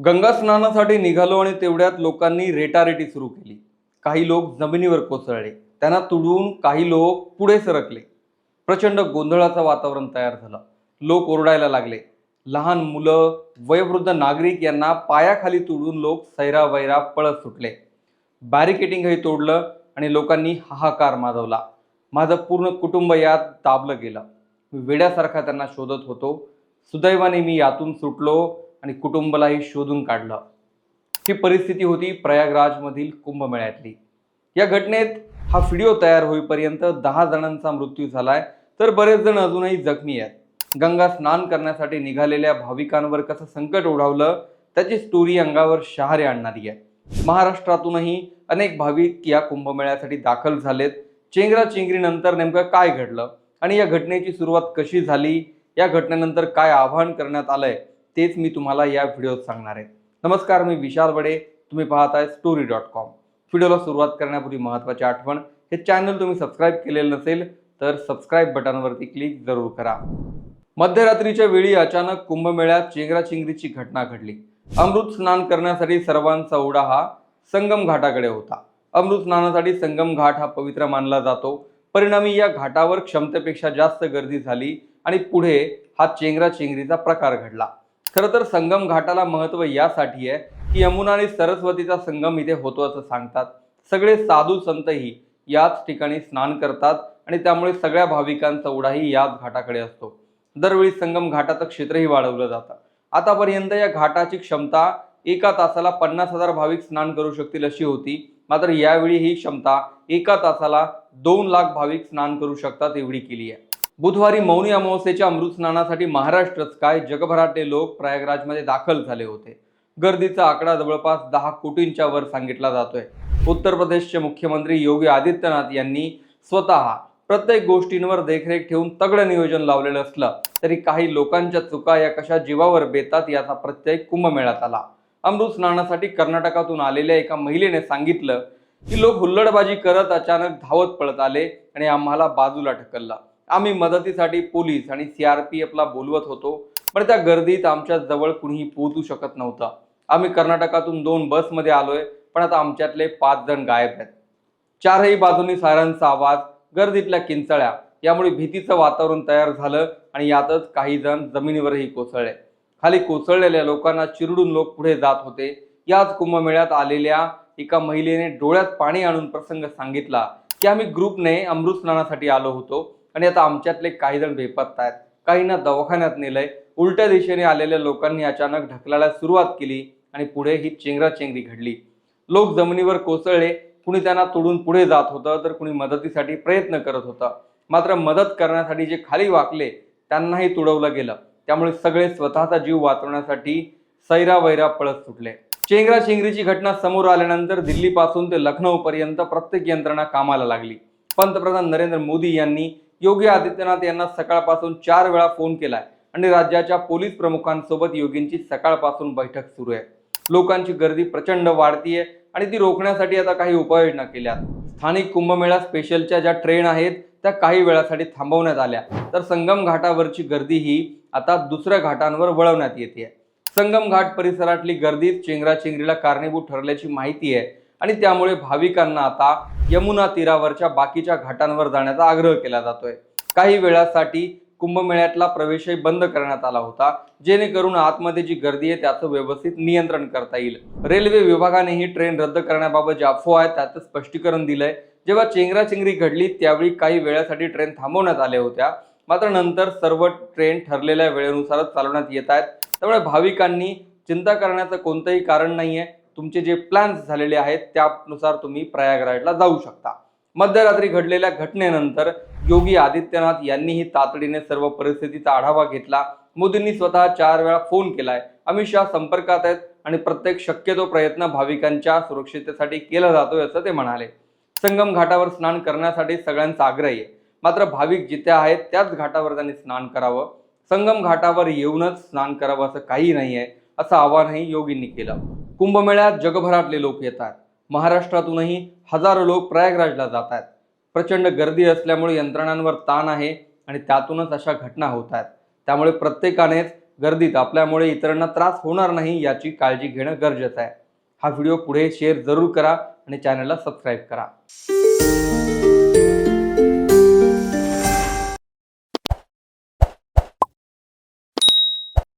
गंगा स्नानासाठी निघालो आणि तेवढ्यात लोकांनी रेटारेटी सुरू केली. काही लोक जमिनीवर कोसळले. त्यांना तुडवून काही लोक पुढे सरकले. प्रचंड गोंधळाचं वातावरण तयार झालं. लोक ओरडायला लागले. लहान मुलं वयोवृद्ध नागरिक यांना पायाखाली तुडून लोक सैरावैरा पळत सुटले. बॅरिकेटिंगही तोडलं आणि लोकांनी हाहाकार माजवला. माझं पूर्ण कुटुंब यात दाबलं गेलं. मी वेड्यासारखा त्यांना शोधत होतो. सुदैवाने मी यातून सुटलो. आणि कुटुंबालाही शोधून काढलं. ही परिस्थिती होती प्रयागराजमधील कुंभमेळ्यातली. या घटनेत हा व्हिडिओ तयार होईपर्यंत दहा जणांचा मृत्यू झालाय. तर बरेच जण अजूनही जखमी आहेत. गंगा स्नान करण्यासाठी निघालेल्या भाविकांवर कसं संकट ओढावलं त्याची स्टोरी अंगावर शहारे आणणारी आहे. महाराष्ट्रातूनही अनेक भाविक या कुंभमेळ्यासाठी दाखल झालेत. चेंगरा चेंगरीनंतर नेमकं काय घडलं आणि या घटनेची सुरुवात कशी झाली या घटनेनंतर काय आवाहन करण्यात आलंय तेच मी तुम्हाला या व्हिडिओत सांगणार आहे. नमस्कार मी विशाल बडे तुम्ही पाहत आहे स्टोरी डॉट कॉम व्हिडिओला सुरुवात करण्यापूर्वी महत्त्वाची आठवण हे चॅनल तुम्ही सबस्क्राईब केलेलं नसेल तर सबस्क्राईब बटनवरती क्लिक जरूर करा. मध्यरात्रीच्या वेळी अचानक कुंभमेळ्यात चेंगराचेंगरीची घटना घडली. अमृत स्नान करण्यासाठी सर्वांचा ओढा हा संगम घाटाकडे होता. अमृत स्नानासाठी संगम घाट हा पवित्र मानला जातो. परिणामी या घाटावर क्षमतेपेक्षा जास्त गर्दी झाली आणि पुढे हा चेंगराचेंगरीचा प्रकार घडला. खरं तर संगम घाटाला महत्त्व यासाठी आहे की यमुना आणि सरस्वतीचा संगम इथे होतो असं सांगतात. सगळे साधू संतही याच ठिकाणी स्नान करतात आणि त्यामुळे सगळ्या भाविकांचा उडाही याच घाटाकडे असतो. दरवेळी संगम घाटाचं क्षेत्रही वाढवलं जातं. आतापर्यंत या घाटाची क्षमता एका तासाला पन्नास हजार भाविक स्नान करू शकतील अशी होती. मात्र यावेळी ही क्षमता एका तासाला दोन लाख भाविक स्नान करू शकतात एवढी केली आहे. बुधवारी मौनी अमावस्येच्या अमृत स्नानासाठी महाराष्ट्रच काय जगभरातले लोक प्रयागराजमध्ये दाखल झाले होते? गर्दीचा आकडा जवळपास दहा कोटींच्या वर सांगितला जातोय. उत्तर प्रदेशचे मुख्यमंत्री योगी आदित्यनाथ यांनी स्वतः प्रत्येक गोष्टींवर देखरेख ठेवून तगडं नियोजन लावलेलं असलं तरी काही लोकांच्या चुका या कशा जीवावर बेतात याचा प्रत्यय कुंभमेळ्यात आला. अमृत स्नानासाठी कर्नाटकातून आलेल्या एका महिलेने सांगितलं की लोक हुल्लडबाजी करत अचानक धावत पळत आले आणि आम्हाला बाजूला ढकललं. आम्ही मदतीसाठी पोलीस आणि सी आर पी एफला बोलवत होतो पण त्या गर्दीत आमच्या जवळ कुणीही पोहोचू शकत नव्हता. आम्ही कर्नाटकातून दोन बसमध्ये आलोय पण आता आमच्यातले पाच जण गायब आहेत. चारही बाजूनी सायरनचा आवाज गर्दीतल्या किंचळ्या यामुळे भीतीचं वातावरण तयार झालं आणि यातच काही जण जमिनीवरही कोसळले. खाली कोसळलेल्या लोकांना चिरडून लोक पुढे जात होते. याच कुंभमेळ्यात आलेल्या एका महिलेने डोळ्यात पाणी आणून प्रसंग सांगितला की आम्ही ग्रुपने अमृत स्नानासाठी आलो होतो. आणि आता आमच्यातले काही जण बेपत्ता आहेत. काहींना दवाखान्यात नेलंय. उलट्या दिशेने आलेल्या लोकांनी अचानक ढकलायला सुरुवात केली आणि पुढे ही चेंगराचेंगरी घडली. लोक जमिनीवर कोसळले. कुणी त्यांना तोडून पुढे जात होतं तर कुणी मदतीसाठी प्रयत्न करत होतं. मात्र मदत करण्यासाठी जे खाली वाकले त्यांनाही तुडवलं गेलं. त्यामुळे सगळे स्वतःचा जीव वाचवण्यासाठी सैरावैरा पळत सुटले. चेंगरा चेंगरीची घटना समोर आल्यानंतर दिल्लीपासून ते लखनौ पर्यंत प्रत्येक यंत्रणा कामाला लागली. पंतप्रधान नरेंद्र मोदी यांनी योगी आदित्यनाथ यांना सकाळपासून चार वेळा फोन केलाय आणि राज्याच्या पोलीस प्रमुखांसोबत योगींची सकाळपासून बैठक सुरू आहे. लोकांची गर्दी प्रचंड वाढतीये आणि ती रोखण्यासाठी आता काही उपाययोजना केल्या स्थानिक कुंभमेळा स्पेशलच्या ज्या ट्रेन आहेत त्या काही वेळासाठी थांबवण्यात आल्या. तर संगम घाटावरची गर्दी ही आता दुसऱ्या घाटांवर वळवण्यात येते संगम घाट परिसरातली गर्दी चेंगराचेंगरीला कारणीभूत ठरल्याची माहिती आहे. आणि त्यामुळे भाविकांना आता यमुना तीरावरच्या बाकीच्या घाटांवर जाण्याचा आग्रह केला जातोय. काही वेळासाठी कुंभमेळ्यातला प्रवेशही बंद करण्यात आला होता जेणेकरून आतमध्ये जी गर्दी आहे त्याचं व्यवस्थित नियंत्रण करता येईल. रेल्वे विभागाने ही ट्रेन रद्द करण्याबाबत जे अफवा आहे त्याचं स्पष्टीकरण दिलंय. जेव्हा चेंगराचेंगरी घडली त्यावेळी काही वेळासाठी ट्रेन थांबवण्यात आल्या होत्या. मात्र नंतर सर्व ट्रेन ठरलेल्या वेळेनुसारच चालवण्यात येत आहेत. त्यामुळे भाविकांनी चिंता करण्याचं कोणतंही कारण नाही आहे तुमचे जे प्लॅन्स झालेले आहेत त्यानुसार तुम्ही प्रयागराजला जाऊ शकता. मध्यरात्री घडलेल्या घटनेनंतर योगी आदित्यनाथ यांनीही तातडीने सर्व परिस्थितीचा आढावा घेतला. मोदींनी स्वतः चार वेळा फोन केलाय. अमित शहा संपर्कात आहेत आणि प्रत्येक शक्यतो प्रयत्न भाविकांच्या सुरक्षिततेसाठी केला जातोय असं ते म्हणाले. संगम घाटावर स्नान करण्यासाठी सगळ्यांचा आग्रह आहे. मात्र भाविक जिथे आहेत त्याच घाटावर त्यांनी स्नान करावं. संगम घाटावर येऊनच स्नान करावं असं काही नाही आहे असं आवाहनही योगींनी केलं. कुंभमेळ्यात जगभरातले लोक येतात. महाराष्ट्रातूनही हजारो लोक प्रयागराजला जात आहेत. प्रचंड गर्दी असल्यामुळे यंत्रणांवर ताण आहे आणि त्यातूनच अशा घटना होत आहेत. त्यामुळे प्रत्येकानेच गर्दीत आपल्यामुळे इतरांना त्रास होणार नाही याची काळजी घेणं गरजेचं आहे. हा व्हिडिओ पुढे शेअर जरूर करा आणि चॅनलला सबस्क्राईब करा.